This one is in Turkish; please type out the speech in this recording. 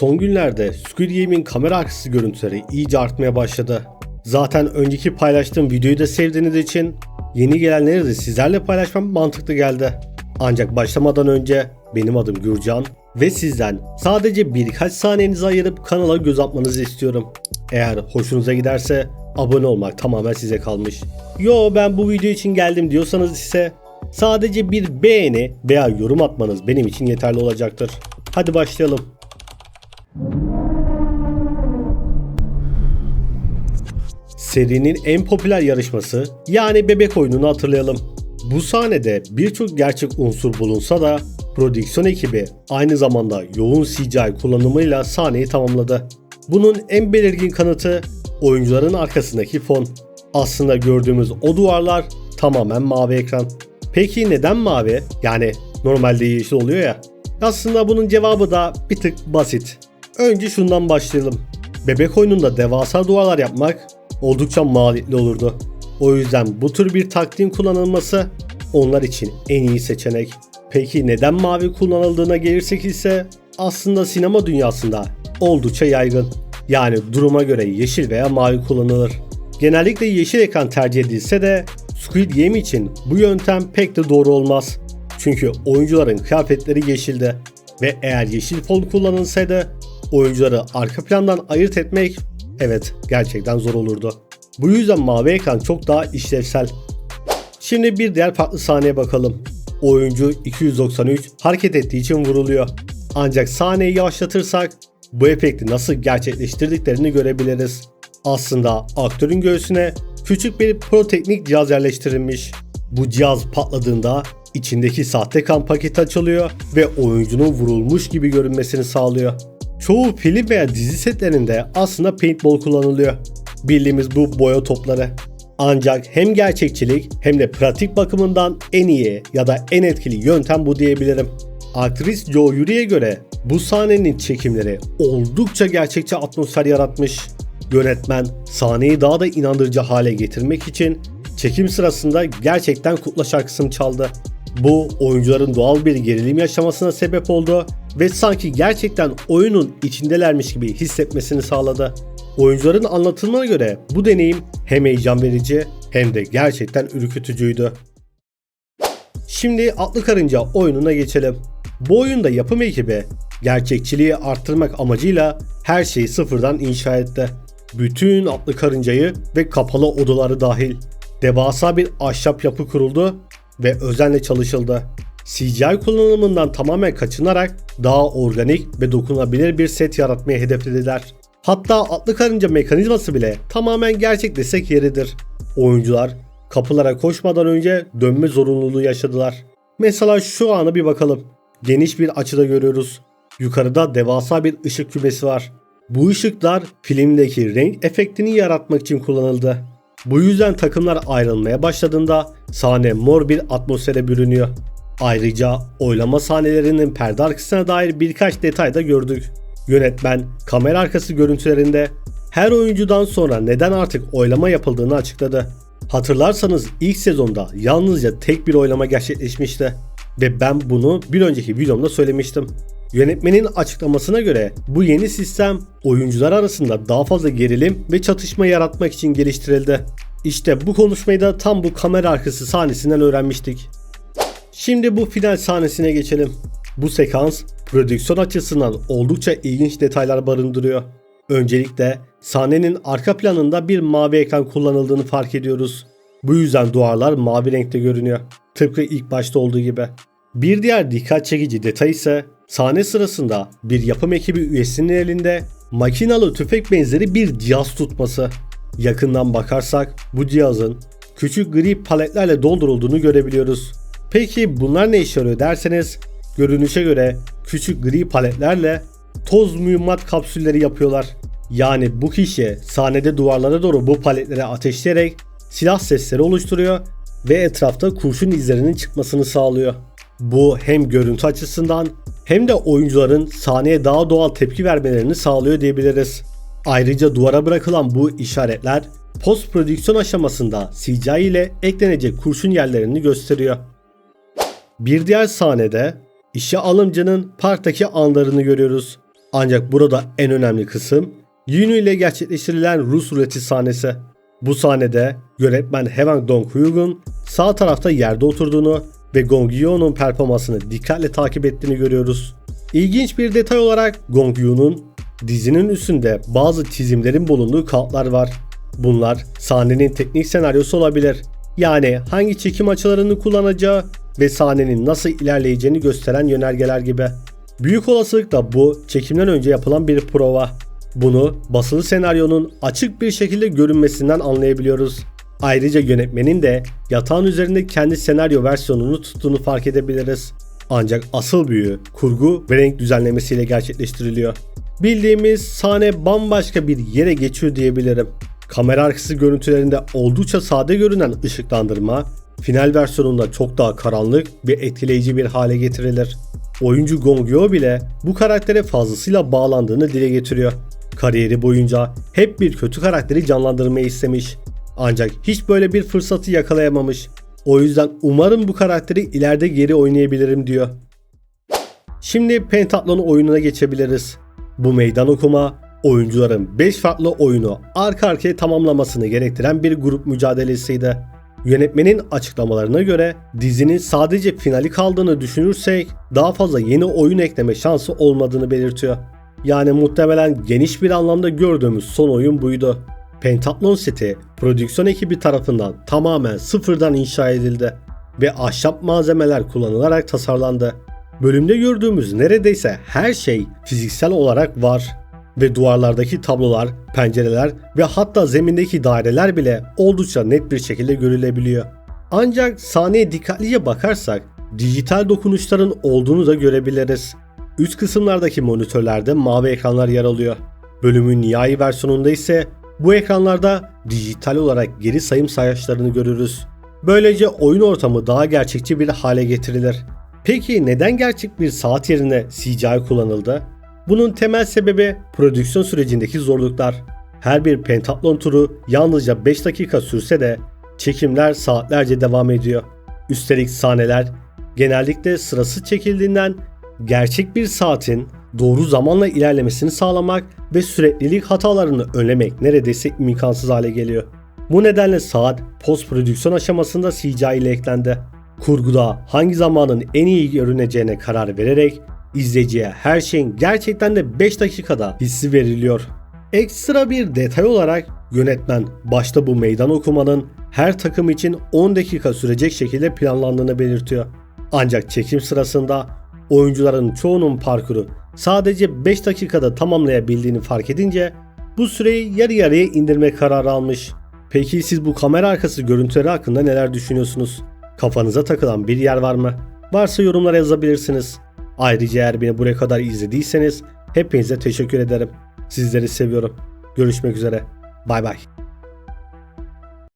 Son günlerde Squid Game'in kamera arkası görüntüleri iyice artmaya başladı. Zaten önceki paylaştığım videoyu da sevdiğiniz için yeni gelenleri de sizlerle paylaşmam mantıklı geldi. Ancak başlamadan önce benim adım Gürcan ve sizden sadece birkaç saniyenizi ayırıp kanala göz atmanızı istiyorum. Eğer hoşunuza giderse abone olmak tamamen size kalmış. Yo ben bu video için geldim diyorsanız ise sadece bir beğeni veya yorum atmanız benim için yeterli olacaktır. Hadi başlayalım. Serinin en popüler yarışması yani bebek oyununu hatırlayalım. Bu sahnede birçok gerçek unsur bulunsa da prodüksiyon ekibi aynı zamanda yoğun CGI kullanımıyla sahneyi tamamladı. Bunun en belirgin kanıtı oyuncuların arkasındaki fon. Aslında gördüğümüz o duvarlar tamamen mavi ekran. Peki neden mavi? Yani normalde yeşil oluyor ya. Aslında bunun cevabı da bir tık basit. Önce şundan başlayalım. Bebek oyununda devasa duvarlar yapmak oldukça maliyetli olurdu. O yüzden bu tür bir taktiğin kullanılması onlar için en iyi seçenek. Peki neden mavi kullanıldığına gelirsek ise aslında sinema dünyasında oldukça yaygın. Yani duruma göre yeşil veya mavi kullanılır. Genellikle yeşil ekran tercih edilse de Squid Game için bu yöntem pek de doğru olmaz. Çünkü oyuncuların kıyafetleri yeşilde ve eğer yeşil fon kullanılsaydı oyuncuları arka plandan ayırt etmek evet gerçekten zor olurdu. Bu yüzden mavi ekran çok daha işlevsel. Şimdi bir diğer farklı sahneye bakalım. Oyuncu 293 hareket ettiği için vuruluyor. Ancak sahneyi yavaşlatırsak bu efekti nasıl gerçekleştirdiklerini görebiliriz. Aslında aktörün göğsüne küçük bir proteknik cihaz yerleştirilmiş. Bu cihaz patladığında içindeki sahte kan paketi açılıyor ve oyuncunun vurulmuş gibi görünmesini sağlıyor. Çoğu film veya dizi setlerinde aslında paintball kullanılıyor. Bildiğimiz bu boya topları. Ancak hem gerçekçilik hem de pratik bakımından en iyi ya da en etkili yöntem bu diyebilirim. Aktris Joe Yuri'ye göre bu sahnenin çekimleri oldukça gerçekçi atmosfer yaratmış. Yönetmen sahneyi daha da inandırıcı hale getirmek için çekim sırasında gerçekten kutla şarkısını çaldı. Bu oyuncuların doğal bir gerilim yaşamasına sebep oldu ve sanki gerçekten oyunun içindelermiş gibi hissetmesini sağladı. Oyuncuların anlatımına göre bu deneyim hem heyecan verici hem de gerçekten ürkütücüydü. Şimdi Atlı Karınca oyununa geçelim. Bu oyunda yapım ekibi gerçekçiliği arttırmak amacıyla her şeyi sıfırdan inşa etti. Bütün Atlı Karıncayı ve kapalı odaları dahil devasa bir ahşap yapı kuruldu ve özenle çalışıldı. CGI kullanımından tamamen kaçınarak daha organik ve dokunabilir bir set yaratmayı hedeflediler. Hatta atlı karınca mekanizması bile tamamen gerçek desek yeridir. Oyuncular kapılara koşmadan önce dönme zorunluluğu yaşadılar. Mesela şu ana bir bakalım. Geniş bir açıda görüyoruz. Yukarıda devasa bir ışık kümesi var. Bu ışıklar filmdeki renk efektini yaratmak için kullanıldı. Bu yüzden takımlar ayrılmaya başladığında sahne mor bir atmosfere bürünüyor. Ayrıca oylama sahnelerinin perde arkasına dair birkaç detay da gördük. Yönetmen kamera arkası görüntülerinde her oyuncudan sonra neden artık oylama yapıldığını açıkladı. Hatırlarsanız ilk sezonda yalnızca tek bir oylama gerçekleşmişti ve ben bunu bir önceki videomda söylemiştim. Yönetmenin açıklamasına göre bu yeni sistem oyuncular arasında daha fazla gerilim ve çatışma yaratmak için geliştirildi. İşte bu konuşmayı da tam bu kamera arkası sahnesinden öğrenmiştik. Şimdi bu final sahnesine geçelim. Bu sekans prodüksiyon açısından oldukça ilginç detaylar barındırıyor. Öncelikle sahnenin arka planında bir mavi ekran kullanıldığını fark ediyoruz. Bu yüzden duvarlar mavi renkte görünüyor. Tıpkı ilk başta olduğu gibi. Bir diğer dikkat çekici detay ise sahne sırasında bir yapım ekibi üyesinin elinde makinalı tüfek benzeri bir cihaz tutması. Yakından bakarsak bu cihazın küçük gri paletlerle doldurulduğunu görebiliyoruz. Peki bunlar ne işe yarıyor derseniz görünüşe göre küçük gri paletlerle toz mühimmat kapsülleri yapıyorlar. Yani bu kişi sahnede duvarlara doğru bu paletleri ateşleyerek silah sesleri oluşturuyor ve etrafta kurşun izlerinin çıkmasını sağlıyor. Bu hem görüntü açısından hem de oyuncuların sahneye daha doğal tepki vermelerini sağlıyor diyebiliriz. Ayrıca duvara bırakılan bu işaretler post prodüksiyon aşamasında CGI ile eklenecek kurşun yerlerini gösteriyor. Bir diğer sahnede işe alımcının parktaki anlarını görüyoruz. Ancak burada en önemli kısım Yunu ile gerçekleştirilen Rus ruleti sahnesi. Bu sahnede yönetmen Hwang Dong-hyuk'un sağ tarafta yerde oturduğunu ve Gong Yoo-n'un performansını dikkatle takip ettiğini görüyoruz. İlginç bir detay olarak Gong Yoo-'nun dizinin üstünde bazı çizimlerin bulunduğu kartlar var. Bunlar sahnenin teknik senaryosu olabilir. Yani hangi çekim açılarını kullanacağı ve sahnenin nasıl ilerleyeceğini gösteren yönergeler gibi. Büyük olasılıkla bu çekimden önce yapılan bir prova. Bunu basılı senaryonun açık bir şekilde görünmesinden anlayabiliyoruz. Ayrıca yönetmenin de yatağın üzerinde kendi senaryo versiyonunu tuttuğunu fark edebiliriz. Ancak asıl büyü kurgu ve renk düzenlemesiyle gerçekleştiriliyor. Bildiğimiz sahne bambaşka bir yere geçiyor diyebilirim. Kamera arkası görüntülerinde oldukça sade görünen ışıklandırma, final versiyonunda çok daha karanlık ve etkileyici bir hale getirilir. Oyuncu Gong Yoo bile bu karaktere fazlasıyla bağlandığını dile getiriyor. Kariyeri boyunca hep bir kötü karakteri canlandırmayı istemiş. Ancak hiç böyle bir fırsatı yakalayamamış. O yüzden umarım bu karakteri ileride geri oynayabilirim diyor. Şimdi Pentatlon oyununa geçebiliriz. Bu meydan okuma oyuncuların 5 farklı oyunu arka arkaya tamamlamasını gerektiren bir grup mücadelesiydi. Yönetmenin açıklamalarına göre dizinin sadece finali kaldığını düşünürsek daha fazla yeni oyun ekleme şansı olmadığını belirtiyor. Yani muhtemelen geniş bir anlamda gördüğümüz son oyun buydu. Pentatlon seti prodüksiyon ekibi tarafından tamamen sıfırdan inşa edildi ve ahşap malzemeler kullanılarak tasarlandı. Bölümde gördüğümüz neredeyse her şey fiziksel olarak var ve duvarlardaki tablolar, pencereler ve hatta zemindeki daireler bile oldukça net bir şekilde görülebiliyor. Ancak sahneye dikkatlice bakarsak dijital dokunuşların olduğunu da görebiliriz. Üst kısımlardaki monitörlerde mavi ekranlar yer alıyor. Bölümün nihai versiyonunda ise bu ekranlarda dijital olarak geri sayım sayaçlarını görürüz. Böylece oyun ortamı daha gerçekçi bir hale getirilir. Peki neden gerçek bir saat yerine CGI kullanıldı? Bunun temel sebebi prodüksiyon sürecindeki zorluklar. Her bir pentatlon turu yalnızca 5 dakika sürse de çekimler saatlerce devam ediyor. Üstelik sahneler genellikle sırası çekildiğinden gerçek bir saatin doğru zamanla ilerlemesini sağlamak ve süreklilik hatalarını önlemek neredeyse imkansız hale geliyor. Bu nedenle saat post prodüksiyon aşamasında CGI ile eklendi. Kurguda hangi zamanın en iyi görüneceğine karar vererek izleyiciye her şeyin gerçekten de 5 dakikada hissi veriliyor. Ekstra bir detay olarak yönetmen başta bu meydan okumanın her takım için 10 dakika sürecek şekilde planlandığını belirtiyor. Ancak çekim sırasında oyuncuların çoğunun parkuru sadece 5 dakikada tamamlayabildiğini fark edince bu süreyi yarı yarıya indirme kararı almış. Peki siz bu kamera arkası görüntüleri hakkında neler düşünüyorsunuz? Kafanıza takılan bir yer var mı? Varsa yorumlara yazabilirsiniz. Ayrıca eğer beni buraya kadar izlediyseniz hepinize teşekkür ederim. Sizleri seviyorum. Görüşmek üzere. Bay bay.